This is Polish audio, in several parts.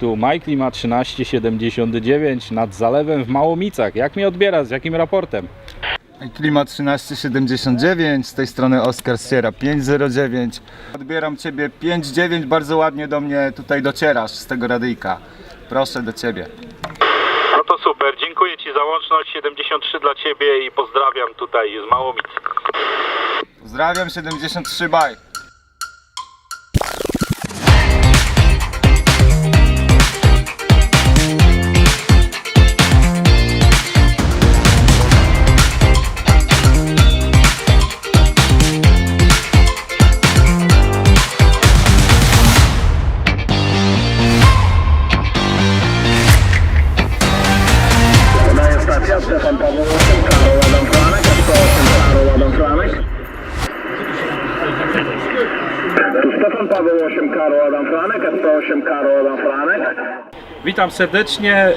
tu Mike ma 1379 nad zalewem w Małomicach. Jak mnie odbiera? Z jakim raportem? Klima 1379, z tej strony Oskar Sierra 509. Odbieram Ciebie 59, bardzo ładnie do mnie tutaj docierasz z tego radyjka. Proszę do Ciebie. No to super, dziękuję Ci za łączność 73 dla Ciebie i pozdrawiam tutaj z Małomic. Pozdrawiam 73, bye. Stefan Paweł 8, Karol Adam Franek, F108, Karol Adam Franek. Witam serdecznie, e,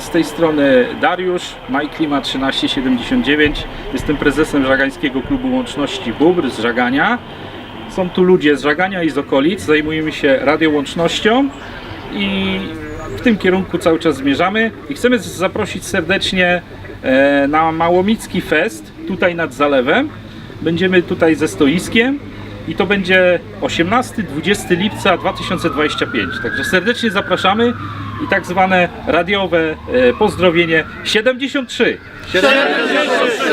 z tej strony Dariusz, Mike Klima 1379. Jestem prezesem Żagańskiego Klubu Łączności Bóbr z Żagania. Są tu ludzie z Żagania i z okolic, zajmujemy się radiołącznością i w tym kierunku cały czas zmierzamy i chcemy zaprosić serdecznie e, na Małomicki Fest tutaj nad zalewem. Będziemy tutaj ze stoiskiem i to będzie 18-20 lipca 2025. Także serdecznie zapraszamy i tak zwane radiowe e, pozdrowienie 73. 73!